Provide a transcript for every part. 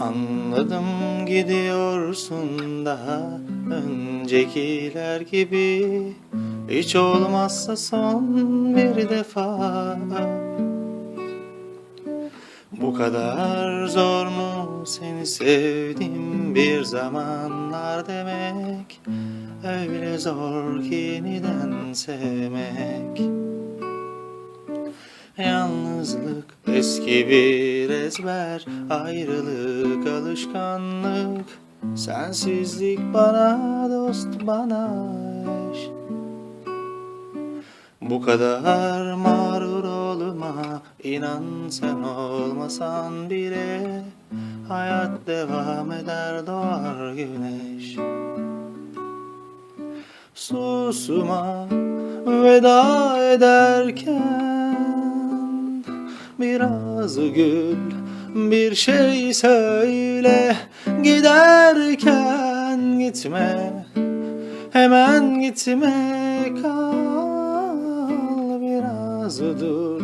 Anladım gidiyorsun daha öncekiler gibi. Hiç olmazsa son bir defa. Bu kadar zor mu seni sevdim bir zamanlar demek? Öyle zor ki yeniden sevmek? Yalnızlık eski bir ezber Ayrılık alışkanlık. Sensizlik bana dost bana eş. Bu kadar mağrur olma inan sen olmasan bile. Hayat devam eder doğar güneş. Susma veda ederken Biraz gül bir şey söyle. Giderken gitme Hemen gitme. Kal Biraz dur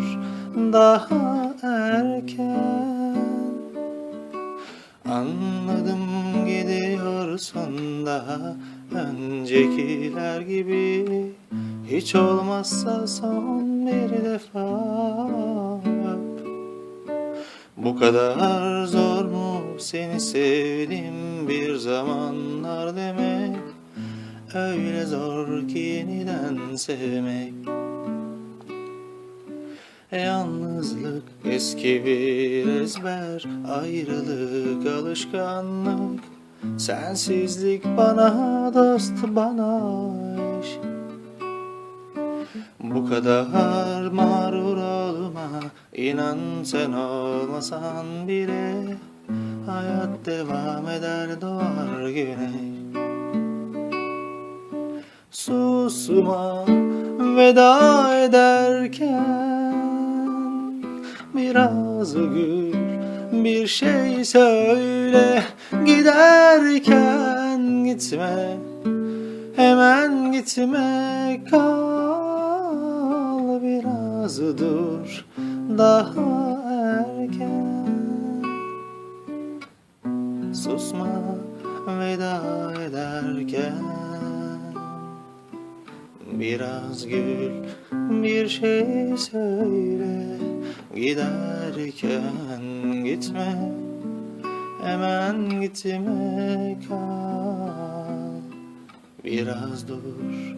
daha erken. Anladım gidiyorsun daha öncekiler gibi. Hiç olmazsa son bir defa. Bu kadar zor mu seni sevdim bir zamanlar demek? Öyle zor ki yeniden sevmek. Yalnızlık eski bir ezber Ayrılık alışkanlık. Sensizlik bana dost bana eş. Bu kadar mağrur olma İnan sen olmasan bile Hayat devam eder doğar güneş Susma veda ederken Biraz gül bir şey söyle. Giderken gitme Hemen gitme kal Dur daha erken. Susma veda ederken. Biraz gül bir şey söyle Giderken. Gitme Hemen gitme kal. Biraz dur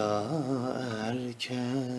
Daha erken